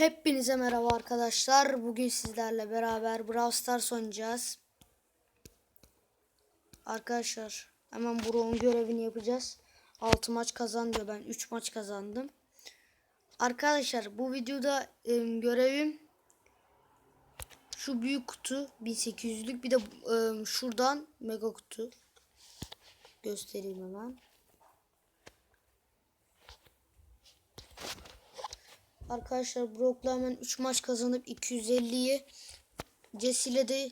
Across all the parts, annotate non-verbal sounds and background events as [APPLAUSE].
Hepinize merhaba arkadaşlar. Bugün sizlerle beraber Brawl Stars oynayacağız. Arkadaşlar hemen Brock'un görevini yapacağız. 6 maç kazandı. Ben 3 maç kazandım. Arkadaşlar bu videoda e, görevim şu büyük kutu 1800'lük bir de e, şuradan mega kutu göstereyim hemen. Arkadaşlar Brock'la hemen 3 maç kazanıp 250'yi Jesse ile de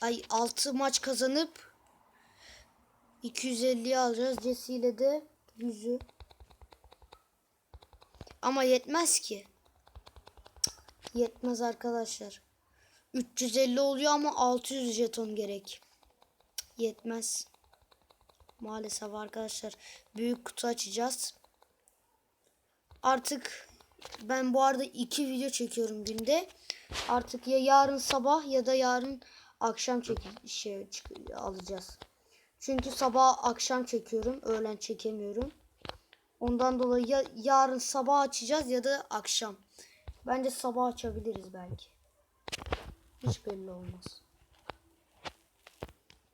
ay 6 maç kazanıp 250'yi alacağız. Jesse ile de 100'ü. Ama yetmez ki. Yetmez arkadaşlar. 350 oluyor ama 600 jeton gerek. Yetmez. Maalesef arkadaşlar. Büyük kutu açacağız. Artık ben bu arada iki video çekiyorum günde. Artık ya yarın sabah ya da yarın akşam çek şey alacağız. Çünkü sabah akşam çekiyorum, öğlen çekemiyorum. Ondan dolayı ya yarın sabah açacağız ya da akşam. Bence sabah açabiliriz belki. Hiç belli olmaz.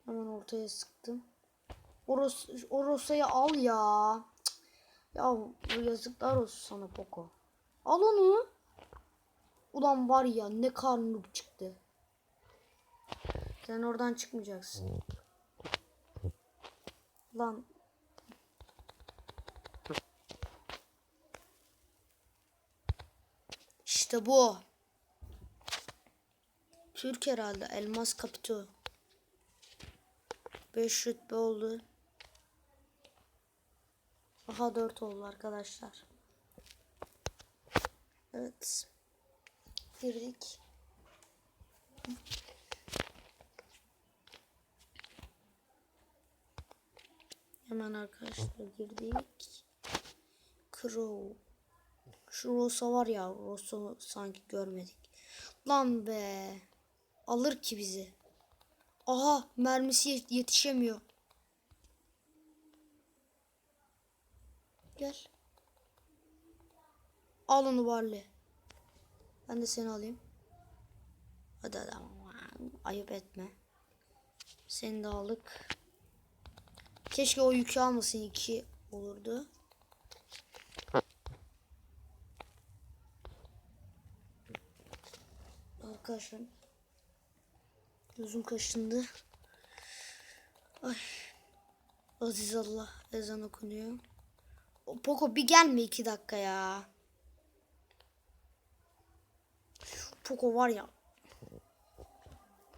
Hemen ortaya sıktım. Oros, Orosa'yı al ya. Cık. Ya yazıklar olsun sana Poco. Al onu. Ulan var ya ne karnılık çıktı. Sen oradan çıkmayacaksın. Lan. İşte bu. Türk herhalde. Elmas Kapito. 5 rütbe oldu. Aha 4 oldu arkadaşlar. Evet. Girdik. Hemen arkadaşlar girdik. Crow. Şu Rosa var ya. Rosa'yı sanki görmedik. Lan be. Alır ki bizi. Aha mermisi yet- yetişemiyor. Gel. Al onu Barley. Ben de seni alayım. Hadi hadi ayıp etme. Seni de aldık. Keşke o yükü almasın iki olurdu. Arkadaşlar gözüm kaşındı. Ay. Aziz Allah ezan okunuyor. O Poco bir gelme iki dakika ya. Poco var ya.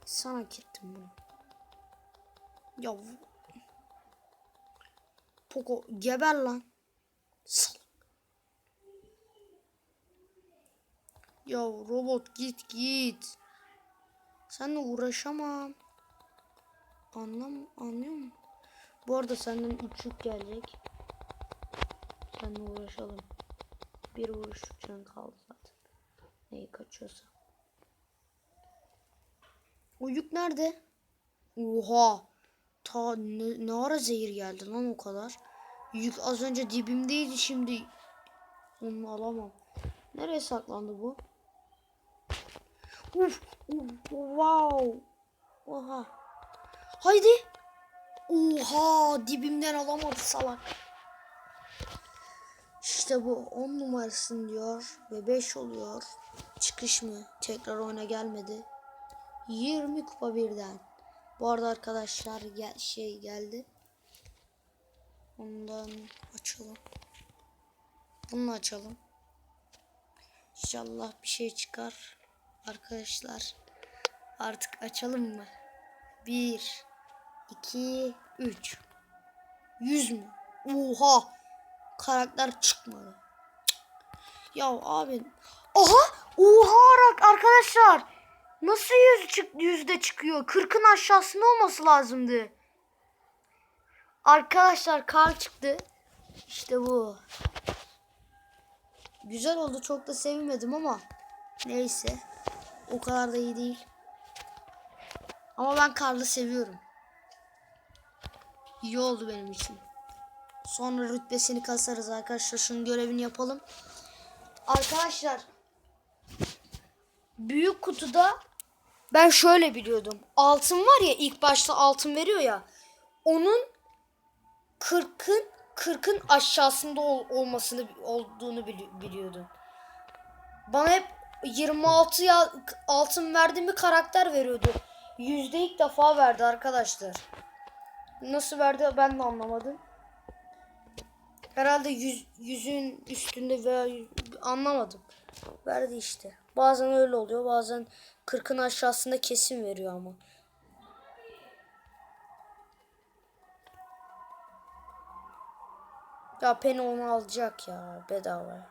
Sana gittim bunu. Ya Poco geber lan. Sal. Ya robot git git. Seninle uğraşamam. Anlam anlıyor musun? Bu arada senden yük gelecek. Seninle uğraşalım. Bir can kaldı zaten. Neyi kaçıyorsa. O yük nerede? Oha. Ta ne, ne ara zehir geldi lan o kadar. Yük az önce dibimdeydi şimdi. Onu alamam. Nereye saklandı bu? Uf, uf, wow. Oha. Haydi. Oha dibimden alamadı salak. İşte bu 10 numarasın diyor ve 5 oluyor. Çıkış mı? Tekrar oyuna gelmedi. 20 kupa birden. Bu arada arkadaşlar gel şey geldi. Ondan açalım. Bunu açalım. İnşallah bir şey çıkar. Arkadaşlar artık açalım mı? 1 2 3 100 mü? Oha! Karakter çıkmadı. Cık. Ya abi. Aha! Oha ar- arkadaşlar. Nasıl yüz çık yüzde çıkıyor? 40'ın aşağısında olması lazımdı. Arkadaşlar kar çıktı. İşte bu. Güzel oldu. Çok da sevinmedim ama neyse. O kadar da iyi değil. Ama ben karlı seviyorum. İyi oldu benim için. Sonra rütbesini kasarız arkadaşlar. Şunun görevini yapalım. Arkadaşlar büyük kutuda ben şöyle biliyordum. Altın var ya ilk başta altın veriyor ya. Onun 40'ın 40'ın aşağısında ol- olmasını olduğunu bili- biliyordum. Bana hep 26 ya altın verdi mi karakter veriyordu. Yüzde ilk defa verdi arkadaşlar. Nasıl verdi ben de anlamadım. Herhalde yüz, yüzün üstünde veya anlamadım. Verdi işte. Bazen öyle oluyor. Bazen 40'ın aşağısında kesin veriyor ama. Ya Penny onu alacak ya bedava.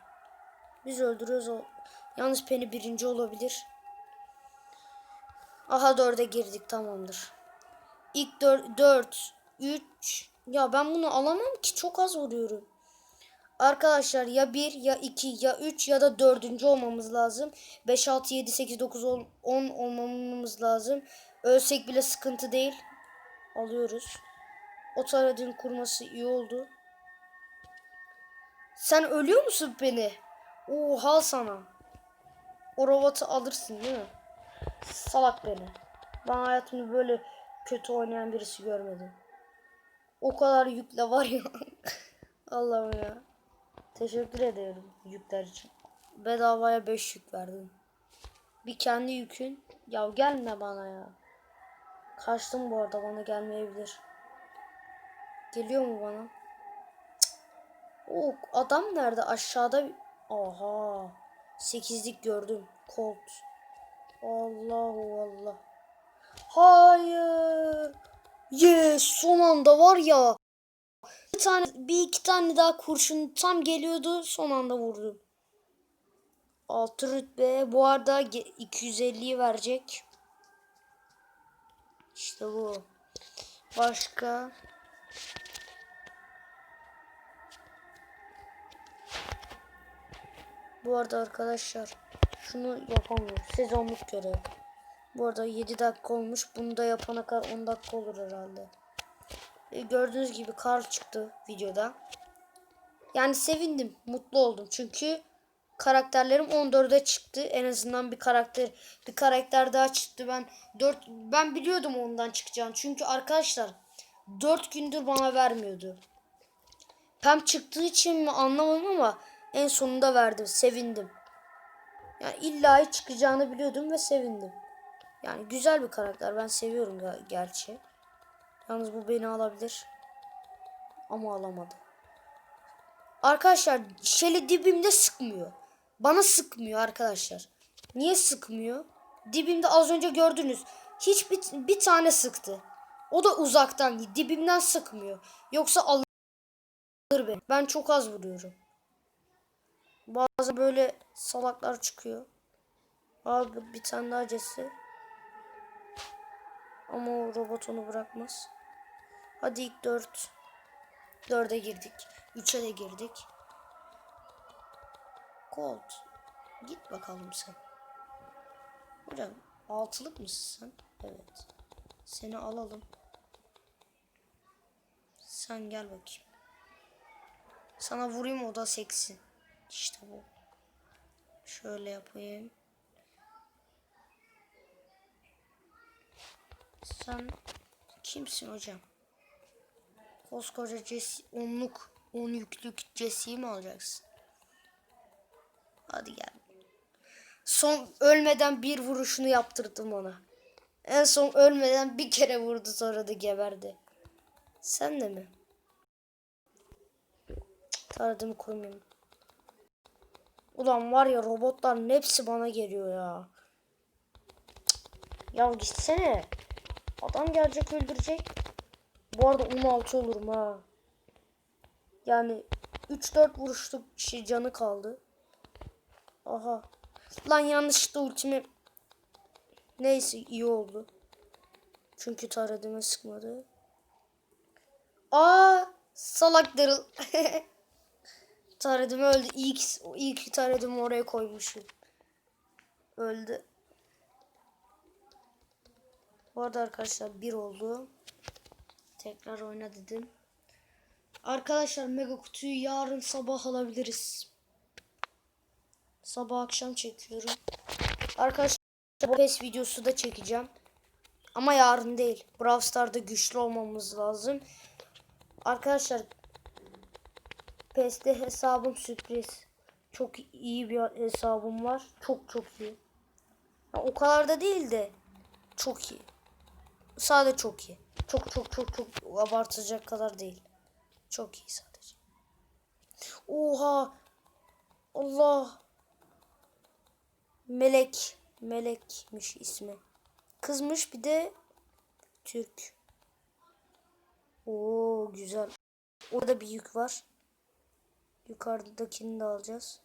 Biz öldürüyoruz o. Yalnız Penny birinci olabilir. Aha dörde girdik tamamdır. İlk dört, dört, üç. Ya ben bunu alamam ki çok az vuruyorum. Arkadaşlar ya 1 ya 2 ya 3 ya da 4. olmamız lazım. 5 6 7 8 9 10 10 olmamız lazım. Ölsek bile sıkıntı değil. Alıyoruz. O taradın kurması iyi oldu. Sen ölüyor musun beni? Oha sana. O robotu alırsın değil mi? Salak beni. Ben hayatımda böyle kötü oynayan birisi görmedim. O kadar yükle var ya. [LAUGHS] Allah'ım ya. Teşekkür ederim yükler için. Bedavaya 5 yük verdin. Bir kendi yükün. Ya gelme bana ya. Kaçtım bu arada bana gelmeyebilir. Geliyor mu bana? O adam nerede? Aşağıda. Aha. Sekizlik gördüm. Colt. Allahu Allah. Hayır. Yes son anda var ya. Tane bir iki tane daha kurşun tam geliyordu son anda vurdum. Altı rütbe bu arada ge- 250'yi verecek. İşte bu. Başka. Bu arada arkadaşlar şunu yapamıyorum. Sezonluk görev. Bu arada 7 dakika olmuş. Bunu da yapana kadar 10 dakika olur herhalde. E, gördüğünüz gibi kar çıktı videoda. Yani sevindim, mutlu oldum. Çünkü karakterlerim 14'e çıktı. En azından bir karakter bir karakter daha çıktı. Ben 4 ben biliyordum ondan çıkacağını. Çünkü arkadaşlar 4 gündür bana vermiyordu. Pem çıktığı için mi anlamadım ama en sonunda verdim. Sevindim. Yani illa çıkacağını biliyordum ve sevindim. Yani güzel bir karakter. Ben seviyorum ger- gerçi. Yalnız bu beni alabilir. Ama alamadı. Arkadaşlar Shelly dibimde sıkmıyor. Bana sıkmıyor arkadaşlar. Niye sıkmıyor? Dibimde az önce gördünüz. Hiç bir, bir tane sıktı. O da uzaktan dibimden sıkmıyor. Yoksa alır beni. Ben çok az vuruyorum. Bazı böyle salaklar çıkıyor. Abi bir tane daha cesi. Ama o robot onu bırakmaz. Hadi ilk 4. 4'e girdik. 3'e de girdik. Colt. Git bakalım sen. Hocam altılık mısın sen? Evet. Seni alalım. Sen gel bakayım. Sana vurayım o da seksin. İşte bu. Şöyle yapayım. Sen kimsin hocam? Koskoca Jesse, onluk, on yüklük Jesse'yi mi alacaksın? Hadi gel. Son ölmeden bir vuruşunu yaptırdım ona. En son ölmeden bir kere vurdu sonra da geberdi. Sen de mi? Cık, Taradımı koymayayım. Ulan var ya robotların hepsi bana geliyor ya. Ya gitsene. Adam gelecek öldürecek. Bu arada 16 olurum ha. Yani 3-4 vuruşluk şey canı kaldı. Aha. Lan yanlışlıkla ultimi Neyse iyi oldu. Çünkü taradığıma sıkmadı. Aa salak Daryl. [LAUGHS] taradım öldü. İyi ki, iyi ki taradımı oraya koymuşum. Öldü. Bu arada arkadaşlar bir oldu. Tekrar oyna dedim. Arkadaşlar mega kutuyu yarın sabah alabiliriz. Sabah akşam çekiyorum. Arkadaşlar Bu PES videosu da çekeceğim. Ama yarın değil. Brawl Stars'da güçlü olmamız lazım. Arkadaşlar PES'te hesabım sürpriz. Çok iyi bir hesabım var. Çok çok iyi. Ya o kadar da değil de çok iyi. Sadece çok iyi. Çok çok çok çok abartacak kadar değil. Çok iyi sadece. Oha. Allah. Melek. Melekmiş ismi. Kızmış bir de Türk. Oo güzel. Orada bir yük var. Yukarıdakini de alacağız.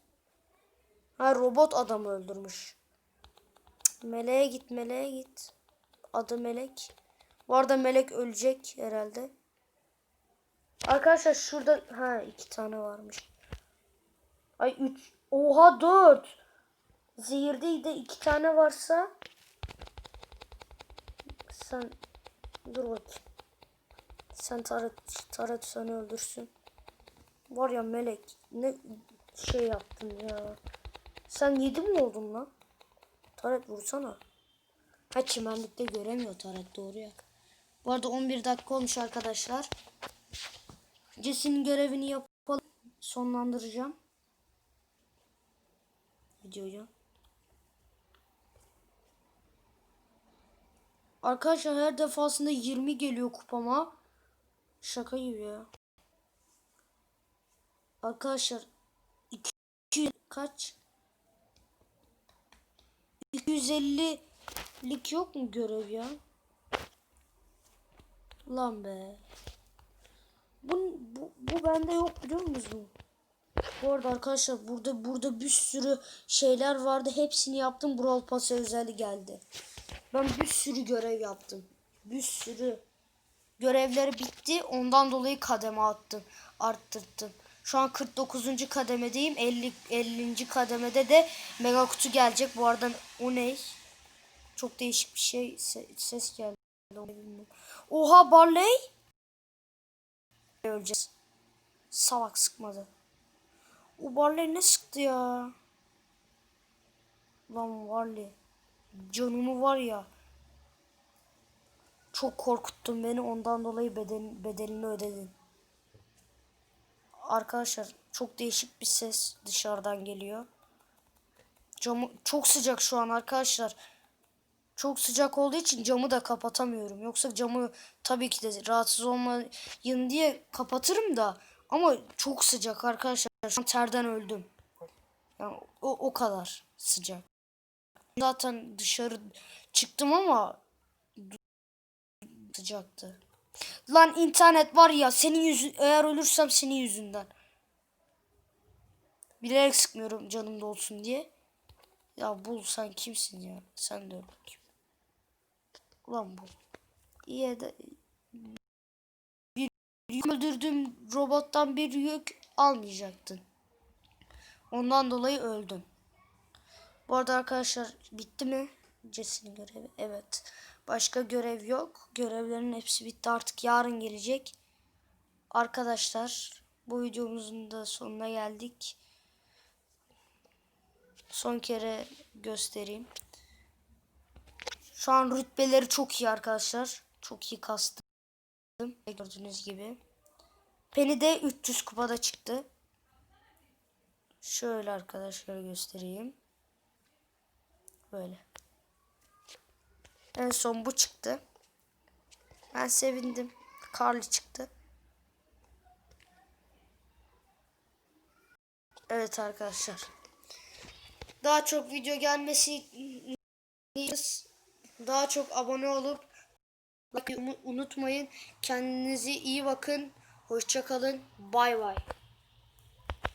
Ha robot adamı öldürmüş. Meleğe git meleğe git. Adı Melek. Bu arada Melek ölecek herhalde. Arkadaşlar şurada ha iki tane varmış. Ay üç. Oha dört. Zehirde de iki tane varsa sen dur bakayım. Sen taret taret seni öldürsün. Var ya melek ne şey yaptın ya. Sen yedi mi oldun lan? Taret vursana. Ha çimenlikte göremiyor taret doğru ya. Bu arada 11 dakika olmuş arkadaşlar. Jesse'nin görevini yapalım. Sonlandıracağım. Videoyu. Arkadaşlar her defasında 20 geliyor kupama. Şaka gibi ya. Arkadaşlar 200 kaç? 250'lik yok mu görev ya? Lan be. Bu, bu, bu bende yok biliyor musun? Bu arada arkadaşlar burada burada bir sürü şeyler vardı. Hepsini yaptım. Brawl Pass'a özelliği geldi. Ben bir sürü görev yaptım. Bir sürü. Görevleri bitti. Ondan dolayı kademe attım. Arttırdım. Şu an 49. kademedeyim. 50 50. kademede de mega kutu gelecek. Bu arada o ne? Çok değişik bir şey Se- ses geldi. Oha Barley. Öleceğiz. Salak sıkmadı. O Barley ne sıktı ya? Lan Barley. Canımı var ya. Çok korkuttun beni ondan dolayı beden, bedelini ödedin. Arkadaşlar çok değişik bir ses dışarıdan geliyor. Camı çok sıcak şu an arkadaşlar. Çok sıcak olduğu için camı da kapatamıyorum. Yoksa camı tabii ki de rahatsız olmayın diye kapatırım da. Ama çok sıcak arkadaşlar. Şu an terden öldüm. Yani o, o kadar sıcak. Zaten dışarı çıktım ama sıcaktı. Lan internet var ya senin yüzün eğer ölürsem senin yüzünden. Bilerek sıkmıyorum canımda olsun diye. Ya bul sen kimsin ya? Sen de öl. Ulan bu. İyi de bir yük öldürdüğüm robottan bir yük almayacaktın. Ondan dolayı öldüm. Bu arada arkadaşlar bitti mi? Jesse'nin görevi. Evet. Başka görev yok. Görevlerin hepsi bitti. Artık yarın gelecek. Arkadaşlar bu videomuzun da sonuna geldik. Son kere göstereyim. Şu an rütbeleri çok iyi arkadaşlar. Çok iyi kastım. Gördüğünüz gibi. Penny de 300 kupada çıktı. Şöyle arkadaşlar göstereyim. Böyle. En son bu çıktı. Ben sevindim. Carly çıktı. Evet arkadaşlar. Daha çok video gelmesi daha çok abone olup unutmayın. Kendinize iyi bakın. Hoşça kalın. Bay bay.